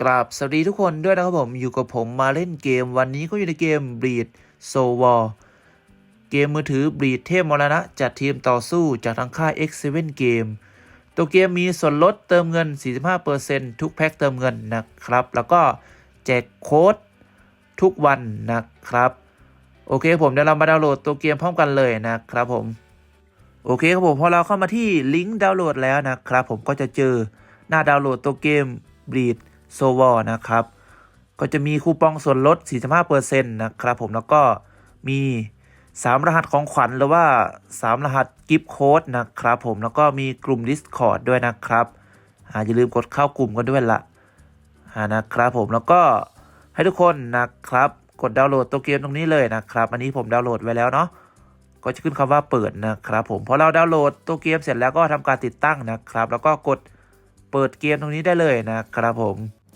กราบสวัสดีทุกคนด้วยนะครับผมอยู่กับผมมาเล่นเกมวันนี้ก็อยู่ในเกม Bleed Soul War เกมมือถือ Bleed เทพมรณะจัดทีมต่อสู้จากทางค่าย X7 เกมตัวเกมมีส่วนลดเติมเงิน 45%ทุกแพ็คเติมเงินนะครับ แล้วก็แจกโค้ดทุกวันนะครับ โอเคผมเดี๋ยวเรามาดาวน์โหลดตัวเกมพร้อมกันเลยนะครับผม โอเคครับผมพอเราเข้ามาที่ลิงก์ดาวน์โหลดแล้วนะครับผมก็จะเจอหน้าดาวน์โหลดตัวเกม Bleed s o w a r นะครับ ก็จะมีคูปองส่วนลด 45%นะครับผมแล้วก็มี 3 รหัสของขวัญหรือว่า 3 รหัสกิฟต์โค้ดนะครับผมแล้วก็มีกลุ่ม Discord ด้วยนะครับอ่าอย่าลืมกดเข้ากลุ่มกันด้วยละอ่านะครับผมแล้วก็ให้ทุกคนนะครับกดดาวน์โหลดตัวเกมตรงนี้เลยนะครับ อันนี้ผมดาวน์โหลดไว้แล้วเนาะก็จะขึ้นคำว่าเปิดนะครับ ผมพอเราดาวน์โหลดตัวเกมเสร็จแล้วก็ทำการติดตั้งนะครับ แล้วก็กดเปิดเกมตรงนี้ได้เลยนะครับผม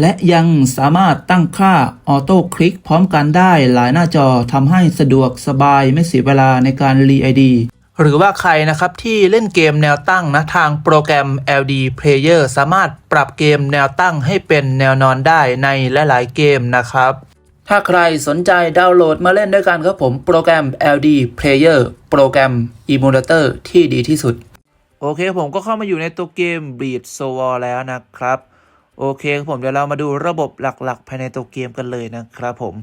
และยังสามารถตั้งค่าออโต้คลิกพร้อมกันได้หลายหน้าจอทำให้สะดวกสบายไม่เสียเวลาในการรีไอดีหรือว่าใครนะครับที่เล่นเกมแนวตั้งนะทางโปรแกรม LD Player สามารถปรับเกมแนวตั้งให้เป็นแนวนอนได้ในหลาย ๆ เกมนะครับ ถ้าใครสนใจดาวน์โหลดมาเล่นด้วยกันครับผมโปรแกรม LD Player โปรแกรม Emulator ที่ดีที่สุด โอเคผมก็เข้ามาอยู่ในตัวเกม Bleed s o w a r แล้วนะครับ โอเคครับผมเดี๋ยวเรามาดูระบบหลักๆ ภายในตัวเกมกันเลยนะครับผม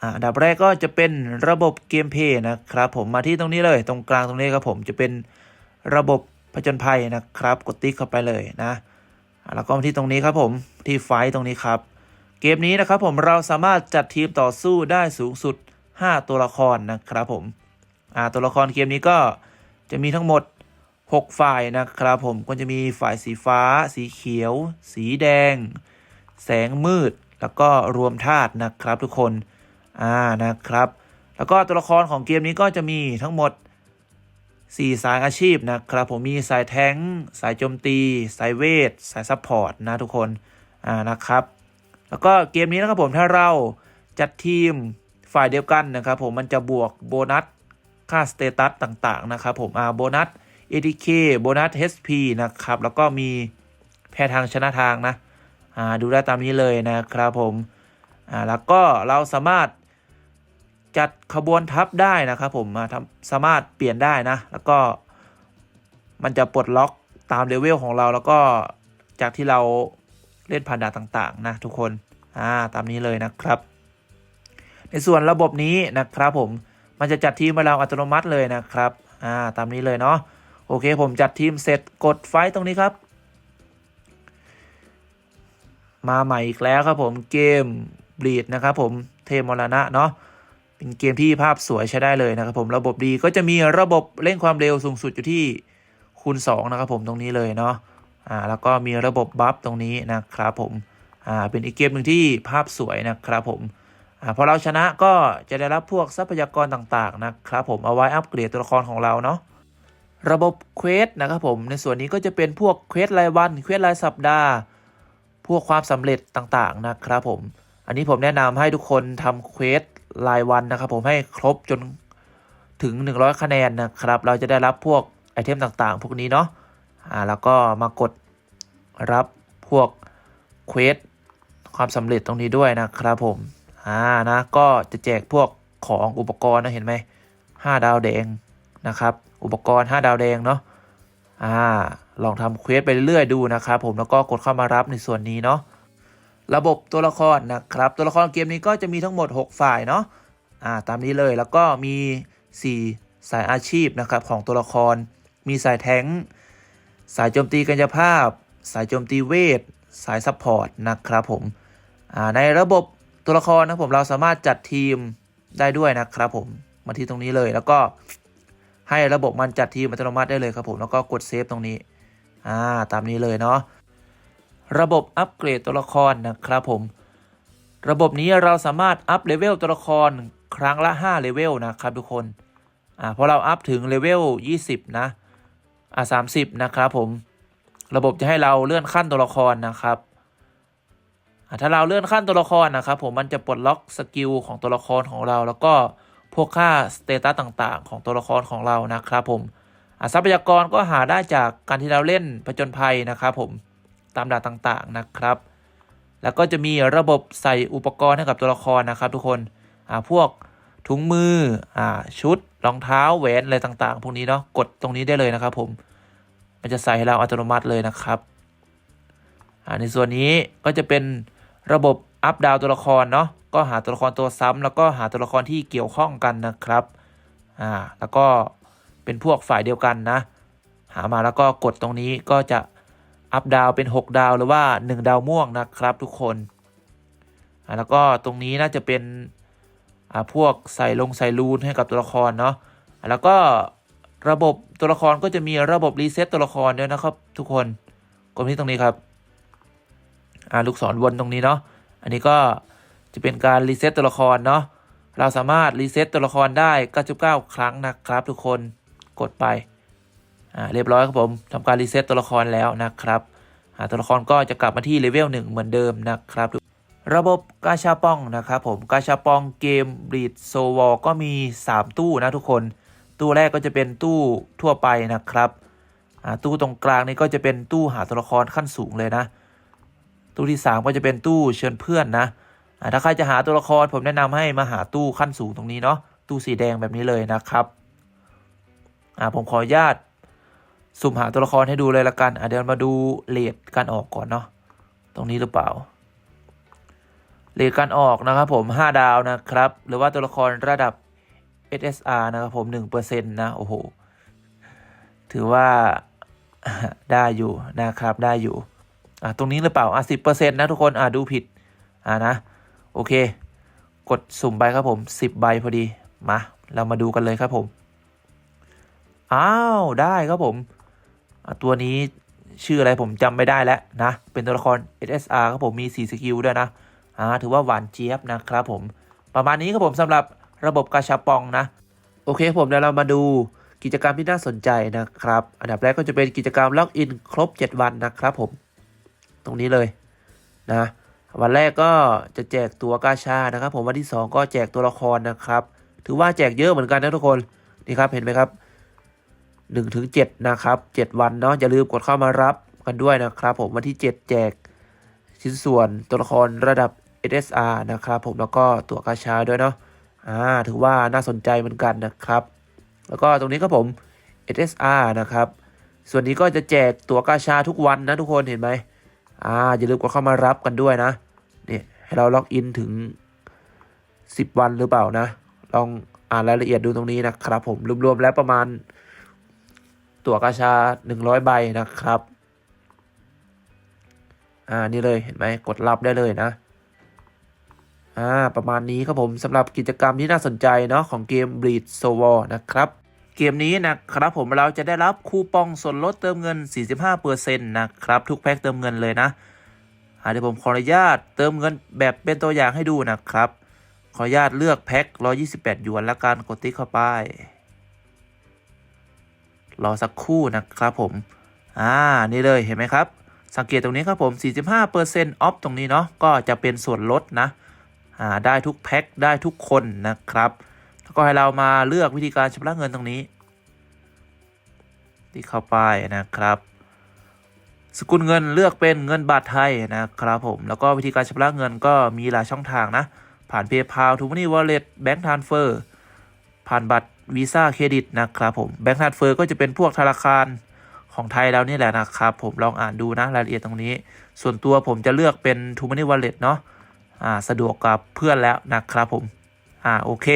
อ่าอันดับแรกก็จะเป็นระบบเกมเพย์นะครับผมมาที่ตรงนี้เลยตรงกลางตรงนี้ครับผมจะเป็นระบบผจญภัยนะครับ กดติ๊กเข้าไปเลยนะอ่าแล้วก็มาที่ตรงนี้ครับผมที่ไฟท์ตรงนี้ครับ เกมนี้นะครับผมเราสามารถจัดทีมต่อสู้ได้สูงสุด 5 ตัวละครนะครับผมอ่าตัวละครเกมนี้ก็จะมีทั้งหมด 6 ฝ่ายนะครับผมก็จะมีฝ่ายสีฟ้า สีเขียว สีแดง แสงมืด แล้วก็รวมธาตุนะครับทุกคนอ่านะครับ แล้วก็ตัวละครของเกมนี้ก็จะมีทั้งหมด 4 สายอาชีพนะครับผมมีสายแท้ง สายโจมตี สายเวท สายซัพพอร์ตนะทุกคนอ่านะครับ แล้วก็เกมนี้นะครับผมถ้าเราจัดทีมฝ่ายเดียวกันนะครับผมมันจะบวกโบนัสค่าสเตตัสต่างๆนะครับผมอ่าโบนัส ATK โบนัส HP นะครับ แล้วก็มีแพ้ทางชนะทางนะอ่าดูได้ตามนี้เลยนะครับผมอ่าแล้วก็เราสามารถจัดขบวนทัพได้นะครับผมอ่าทำสามารถเปลี่ยนได้นะ แล้วก็มันจะปลดล็อกตามเลเวลของเราแล้วก็จากที่เราเล่นผ่านด่านต่างๆ นะทุกคนอ่าตามนี้เลยนะครับ ในส่วนระบบนี้นะครับผมมันจะจัดทีมมาเราอัตโนมัติเลยนะครับอ่าตามนี้เลยเนาะ โอเคผมจัดทีมเสร็จกดไฟตรงนี้ครับ มาใหม่อีกแล้วครับผมเกมบลีดนะครับผมเทมรณะเนาะเป็นเกมที่ภาพสวยใช้ได้เลยนะครับผมระบบดีก็จะมีระบบเร่งความเร็วสูงสุดอยู่ที่คูณ2นะครับผมตรงนี้เลยเนาะอ่าแล้วก็มีระบบบัฟตรงนี้นะครับผมอ่าเป็นอีกเกมหนึ่งที่ภาพสวยนะครับผมอ่าพอเราชนะก็จะได้รับพวกทรัพยากรต่างๆนะครับผมเอาไว้อัปเกรดตัวละครของเราเนาะ ระบบเควสนะครับผม ในส่วนนี้ก็จะเป็นพวกเควสรายวันเควสรายสัปดาห์ พวกความสำเร็จต่างๆนะครับผม อันนี้ผมแนะนำให้ทุกคนทำเควสรายวันนะครับผมให้ครบจนถึง 100 คะแนนนะครับ เราจะได้รับพวกไอเทมต่างๆ พวกนี้เนาะอ่าแล้วก็มากดรับพวกเควสความสำเร็จตรงนี้ด้วยนะครับผมอ่านะก็จะแจกพวกของอุปกรณ์นะเห็นไหมห้าดาวแดงนะครับ อุปกรณ์ 5 ดาวแดงเนาะอ่าลองทำเควสไปเรื่อยๆดูนะครับผมแล้วก็กดเข้ามารับในส่วนนี้เนาะระบบตัวละครนะครับ ตัวละครเกมนี้ก็จะมีทั้งหมด 6 ฝ่ายเนาะอ่าตามนี้เลยแล้วก็มี 4 สายอาชีพนะครับของตัวละคร มีสายแทงสายโจมตีกัญญาภาพ สายโจมตีเวท สายซัพพอร์ตนะครับผมอ่าในระบบตัวละครนะผมเราสามารถจัดทีมได้ด้วยนะครับผมมาที่ตรงนี้เลยแล้วก็ ให้ระบบมันจัดทีมอัตโนมัติได้เลยครับผมแล้วก็กดเซฟตรงนี้อ่าตามนี้เลยเนาะระบบอัปเกรดตัวละครนะครับผม ระบบนี้เราสามารถอัปเลเวลตัวละครครั้งละ5เลเวลนะครับทุกคนอ่าพอเราอัพถึงเลเวล20 นะอ่า30 นะครับผม ระบบจะให้เราเลื่อนขั้นตัวละครนะครับอ่าถ้าเราเลื่อนขั้นตัวละครนะครับผมมันจะปลดล็อกสกิลของตัวละครของเราแล้วก็ พวกค่าสเตตัสต่างๆ ของตัวละครของเรานะครับผมอ่าทรัพยากรก็หาได้จากการที่เราเล่นผจญภัยนะครับผมตามด่านต่างๆนะครับ แล้วก็จะมีระบบใส่อุปกรณ์ให้กับตัวละครนะครับ ทุกคนอ่าพวกถุงมืออ่าชุดรองเท้าแหวนอะไรต่างๆ พวกนี้เนาะกดตรงนี้ได้เลยนะครับผมมันจะใส่ให้เราอัตโนมัติเลยนะครับอ่าในส่วนนี้ก็จะเป็นระบบอัพดาวตัวละครเนาะ ก็หาตัวละครตัวซ้ำแล้วก็หาตัวละครที่เกี่ยวข้องกันนะครับอ่าแล้วก็เป็นพวกฝ่ายเดียวกันนะ หามาแล้วก็กดตรงนี้ก็จะอัพดาวเป็น 6 ดาวหรือว่า 1 ดาวม่วงนะครับทุกคนอ่าแล้วก็ตรงนี้น่าจะเป็นอ่าพวกใส่ลงใส่รูนให้กับตัวละครเนาะแล้วก็ระบบตัวละครก็จะมีระบบรีเซ็ตตัวละครด้วยนะครับทุกคนกดที่ตรงนี้ครับอ่าลูกศรวนตรงนี้เนาะอันนี้ก็ จะเป็นการรีเซ็ตตัวละครเนาะเราสามารถรีเซ็ตตัวละครได้ 99 ครั้งนะครับ ทุกคนกดไปอ่าเรียบร้อยครับผมทำการรีเซ็ตตัวละครแล้วนะครับตัวละครก็จะกลับมาที่เลเวลหนึ่งเหมือนเดิมนะครับ ระบบกาชาปองนะครับผมกาชาปองเกมบ e ดโซวอก็มี 3 ตู้นะทุกคน ตู้แรกก็จะเป็นตู้ทั่วไปนะครับตู้ตรงกลางนี่ก็จะเป็นตู้หาตัวละครขั้นสูงเลยนะ ตู้ที่ 3 ก็จะเป็นตู้เชิญเพื่อนนะ ถ้าใครจะหาตัวละครผมแนะนำให้มาหาตู้ขั้นสูงตรงนี้เนาะตู้สีแดงแบบนี้เลยนะครับผมขออนุญาตสุ่มหาตัวละครให้ดูเลยละกันเดี๋ยวมาดูเลทการออกก่อนเนาะตรงนี้หรือเปล่าเลทการออกนะครับผม 5 ดาวนะครับ หรือว่าตัวละครระดับ SSR นะครับผม1%นะโอ้โหถือว่าได้อยู่นะครับได้อยู่อะตรงนี้หรือเปล่าอะ10%นะทุกคนอะดูผิดอะนะ โอเค กดสุ่มไปครับผม 10 ใบพอดี มา เรามาดูกันเลยครับผม อ้าว ได้ครับผม ตัวนี้ชื่ออะไรผมจำไม่ได้แล้วนะ เป็นตัวละคร SSR ครับผม มี 4 สกิลด้วยนะ อ่า ถือว่าหวานเจี๊ยบนะครับผม ประมาณนี้ครับผมสำหรับระบบกาชาปองนะ โอเคผมเดี๋ยวเรามาดูกิจกรรมที่น่าสนใจนะครับ อันดับแรกก็จะเป็นกิจกรรมล็อกอินครบ 7 วันนะครับผม ตรงนี้เลยนะ วันแรกก็จะแจกตัวกาชานะครับ ผมวันที่ 2 ก็แจกตัวละครนะครับ ถือว่าแจกเยอะเหมือนกันนะทุกคนนี่ครับเห็นไหมครับหนึ่งถึงเจ็ดนะครับเจ็ดวันเนาะอย่าลืมกดเข้ามารับกันด้วยนะครับ ผมวันที่เจ็ดแจกชิ้นส่วนตัวละครระดับ SSR นะครับ ผมแล้วก็ตัวกาชาด้วยเนาะอ่าถือว่าน่าสนใจเหมือนกันนะครับ แล้วก็ตรงนี้ครับผม SSR นะครับ ส่วนนี้ก็จะแจกตัวกาชาทุกวันนะทุกคนเห็นไหมอ่าอย่าลืมกดเข้ามารับกันด้วยนะ ให้เราล็อกอินถึง 10 วันหรือเปล่านะ ลองอ่านรายละเอียดดูตรงนี้นะครับ ผมรวมๆแล้วประมาณ ตั๋วกาชา 100 ใบนะครับ อ่านี่เลยเห็นไหมกดรับได้เลยนะอ่าประมาณนี้ครับผมสำหรับกิจกรรมที่น่าสนใจเนาะของเกม Bleed s o w a r นะครับ เกมนี้นะครับผมเราจะได้รับคูปองส่วนลดเติมเงิน 45%นะครับ ทุกแพ็คเติมเงินเลยนะ เดี๋ยวผมขออนุญาตเติมเงินแบบเป็นตัวอย่างให้ดูนะครับ ขออนุญาตเลือกแพ็ค 128 หยวนและการกดติ๊กเข้าไป รอสักครู่นะครับผม อ่า นี่เลยเห็นไหมครับ สังเกตตรงนี้ครับผม 45%ออฟตรงนี้เนาะ ก็จะเป็นส่วนลดนะ อ่า ได้ทุกแพ็ค ได้ทุกคนนะครับ แล้วก็ให้เรามาเลือกวิธีการชำระเงินตรงนี้ที่เข้าไปนะครับ สกุลเงินเลือกเป็นเงินบาทไทยนะครับผม แล้วก็วิธีการชำระเงินก็มีหลายช่องทางนะ ผ่าน PayPal ทูมันนี่วอลเล็ตแบงก์ทรานเฟอร์ผ่านบัตรวีซ่าเครดิตนะครับผมแบงก์ทรานเฟอร์ก็จะเป็นพวกธนาคารของไทยแล้วนี่แหละนะครับ ผมลองอ่านดูนะรายละเอียดตรงนี้ ส่วนตัวผมจะเลือกเป็นทูมันนี่วอลเล็ตเนาะอ่าสะดวกกับเพื่อนแล้วนะครับผมอ่าโอเค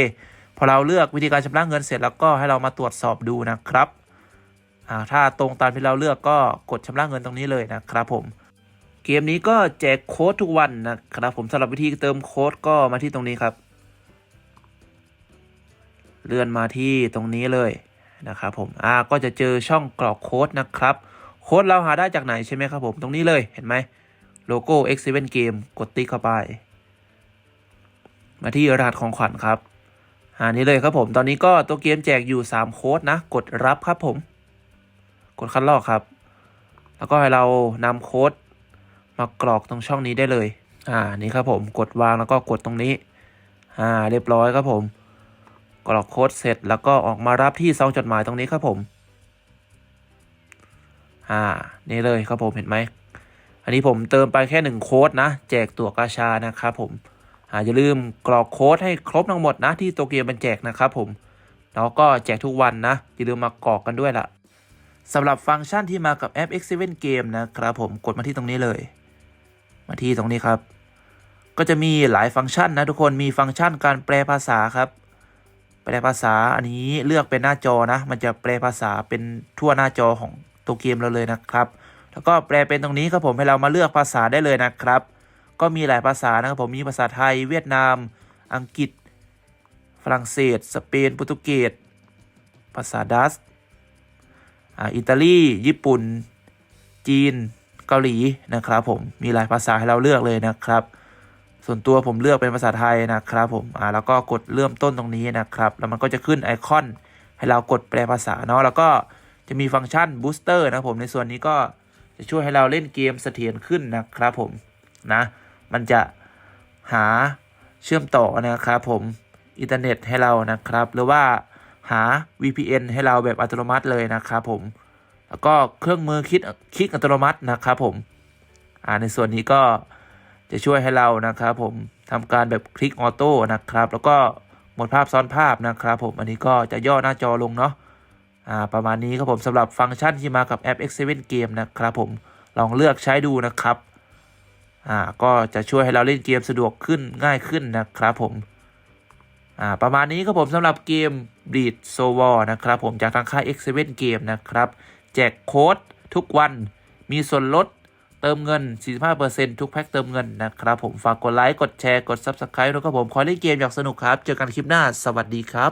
พอเราเลือกวิธีการชำระเงินเสร็จแล้วก็ให้เรามาตรวจสอบดูนะครับ ถ้าตรงตามที่เราเลือกก็กดชำระเงินตรงนี้เลยนะครับผม เกมนี้ก็แจกโค้ดทุกวันนะครับผมสำหรับวิธีเติมโค้ดก็มาที่ตรงนี้ครับ เลื่อนมาที่ตรงนี้เลยนะครับผมอ่าก็จะเจอช่องกรอกโค้ดนะครับ โค้ดเราหาได้จากไหนใช่ไหมครับผมตรงนี้เลยเห็นไหมโลโก้ X7 Game กดติ๊กเข้าไป มาที่รหัสของขวัญครับอ่านี่เลยครับผม ตอนนี้ก็ตัวเกมแจกอยู่ 3 โค้ดนะ กดรับครับผม กดคัดลอกครับ แล้วก็ให้เรานำโค้ดมากรอกตรงช่องนี้ได้เลย อ่า นี่ครับผม กดวางแล้วก็กดตรงนี้ อ่า เรียบร้อยครับผม กรอกโค้ดเสร็จแล้วก็ออกมารับที่ซองจดหมายตรงนี้ครับผม อ่า นี่เลยครับผมเห็นไหม อันนี้ผมเติมไปแค่หนึ่งโค้ดนะ แจกตัวกาชานะครับผม อ่า อย่าลืมกรอกโค้ดให้ครบทั้งหมดนะที่โตัวเกมมันแจกนะครับผม แล้วก็แจกทุกวันนะ อย่าลืมมากรอกกันด้วยล่ะ สำหรับฟังก์ชันที่มากับแอป X7 Game นะครับผมกดมาที่ตรงนี้เลย มาที่ตรงนี้ครับ ก็จะมีหลายฟังก์ชันนะทุกคนมีฟังก์ชันการแปลภาษาครับ แปลภาษาอันนี้เลือกเป็นหน้าจอนะ มันจะแปลภาษาเป็นทั่วหน้าจอของตัวเกมเราเลยนะครับ แล้วก็แปลเป็นตรงนี้ครับผมให้เรามาเลือกภาษาได้เลยนะครับ ก็มีหลายภาษานะครับผมมีภาษาไทย เวียดนาม อังกฤษ ฝรั่งเศส สเปน โปรตุเกส ภาษาดัช อิตาลี ญี่ปุ่น จีน เกาหลีนะครับผม มีหลายภาษาให้เราเลือกเลยนะครับ ส่วนตัวผมเลือกเป็นภาษาไทยนะครับผม อ่า แล้วก็กดเริ่มต้นตรงนี้นะครับ แล้วมันก็จะขึ้นไอคอนให้เรากดแปลภาษาเนาะ แล้วก็จะมีฟังก์ชันบูสเตอร์นะผม ในส่วนนี้ก็จะช่วยให้เราเล่นเกมเสถียรขึ้นนะครับผม นะ มันจะหาเชื่อมต่อนะครับผม อินเทอร์เน็ตให้เรานะครับ หรือว่า หา VPN ให้เราแบบอัตโนมัติเลยนะครับผม แล้วก็เครื่องมือคิดคลิกอัตโนมัตินะครับผมอ่าในส่วนนี้ก็จะช่วยให้เรานะครับผมทำการแบบคลิกออโต้นะครับ แล้วก็หมดภาพซ้อนภาพนะครับผมอันนี้ก็จะย่อหน้าจอลงเนาะอ่าประมาณนี้ครับผมสำหรับฟังก์ชันที่มากับแอป X7 Game นะครับผมลองเลือกใช้ดูนะครับอ่าก็จะช่วยให้เราเล่นเกมสะดวกขึ้นง่ายขึ้นนะครับผม อ่าประมาณนี้ครับผมสำหรับเกม Breed s o w a r นะครับผมจากทางค่าย X7 Game นะครับแจกโค้ดทุกวันมีส่วนลดเติมเงิน 45%ทุกแพ็คเติมเงินนะครับผมฝากกดไลค์ กดแชร์ กด Subscribe ด้วยครับผม ขอเล่นเกมอยากสนุกครับ เจอกันคลิปหน้า สวัสดีครับ